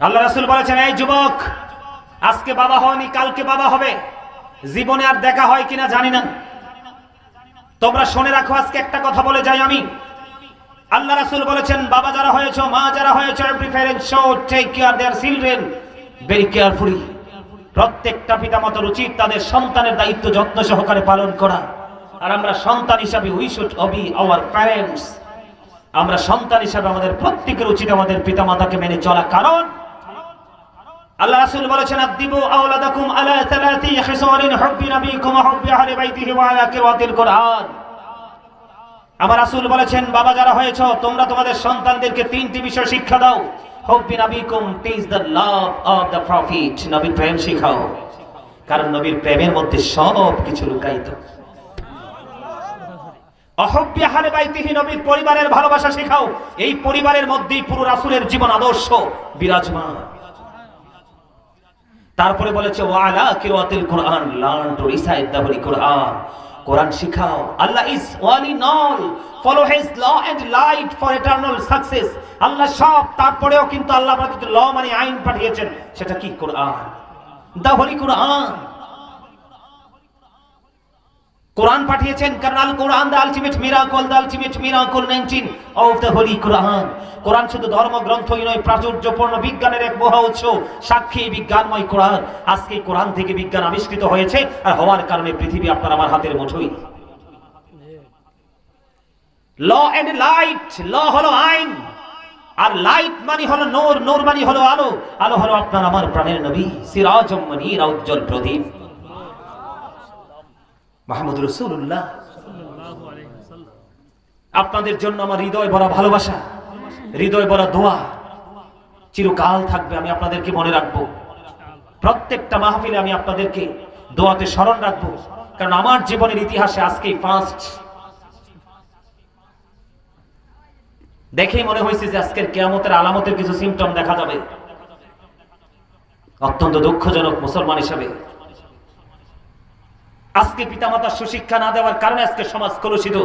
আল্লাহ রাসুল বলেছেন, এই যুবক, আজকে বাবা হওনি, কালকে বাবা হবে। জীবনে আর দেখা হয় কিনা জানি না। তোমরা শুনে রাখো, আজকে একটা কথা বলে যাই আমি। আল্লাহ রাসুল বলেছেন, বাবা যারা হয়েছে, মা যারা হয়েছে ভেরি কেয়ারফুলি প্রত্যেকটা পিতামাতার উচিত তাদের সন্তানের দায়িত্ব যত্ন সহকারে পালন করা। আর আমরা সন্তান হিসাবে we should obey our parents আমরা সন্তান হিসাবে আমাদের প্রত্যেকের উচিত আমাদের পিতামাতাকে মেনে চলা। কারণ আল্লাহ রাসূল বলেছেন আদিবু আওলাদাকুম আলা তালাতি খিসালিন হুব্বি নবীকুম হুব্বি আহলি বাইতিহি ওয়া আলা কিরাতিল কুরআন। আমার রাসূল বলেছেন, বাবা যারা হয়েছে, তোমরা তোমাদের সন্তানদেরকে তিনটি বিষয় শিক্ষা দাও। হুব্বি নবীকুম teach the love of the prophet নবীর প্রেম শিখাও। কারণ নবীর প্রেমের মধ্যে সব কিছু লুকায়িত। অহব্বি আহলে বাইতিহি, নবীর পরিবারের ভালোবাসা শেখাও। এই পরিবারের মধ্যেই পুরো রাসূলের জীবন আদর্শ, বিরাজমান। তারপরে বলেছে, ওয়ালা কিরাতিল কোরআন, learn to recite the holy Quran. কোরআন শিখাও। Allah is Wali in follow his law and light for eternal success. আল্লাহ সব, তারপরেও কিন্তু আল্লাহ আমাদের ল মানে আইন পাঠিয়েছেন। সেটা কি কোরআন? The holy Quran. কোরআন পাঠিয়েছেন, কারণ আল কোরআন the ultimate miracle the ultimate miracle 19 of the holy Quran কোরআন শুধু ধর্মগ্রন্থই নয়, প্রাচুর্যপূর্ণ বিজ্ঞানের এক মহা উৎস, সাক্ষী বিজ্ঞানময় কোরআন। আজকে কোরআন থেকে বিজ্ঞান আবিষ্কৃত হয়েছে আর হওয়ার কারণে পৃথিবী আপনার আমার হাতের মুঠোই। ল এন্ড লাইট ল হলো আইন, আর লাইট মানে হলো নূর নূর মানে হলো আলো। আলো হলো আপনার আমার প্রাণের নবী, সিরাজম মনির, উজ্জ্বল প্রদীপ। মাহমুদ রসুল্লাহ আপনাদের জন্য আমার হৃদয় ভরা ভালোবাসা হৃদয় ভরা দোয়া চিরকাল থাকবে আমি আপনাদেরকে মনে রাখব। প্রত্যেকটা মাহফিলে আমি আপনাদেরকে দোয়াতে স্মরণ রাখব কারণ আমার জীবনের ইতিহাসে আজকেই ফার্স্ট দেখেই মনে হয়েছে যে আজকের কেয়ামতের আলামতের কিছু সিমটম দেখা যাবে। অত্যন্ত দুঃখজনক মুসলমান হিসেবে। আজকে পিতামাতার সুশিক্ষা না দেওয়ার কারণে আজকে সমাজ কলুষিত।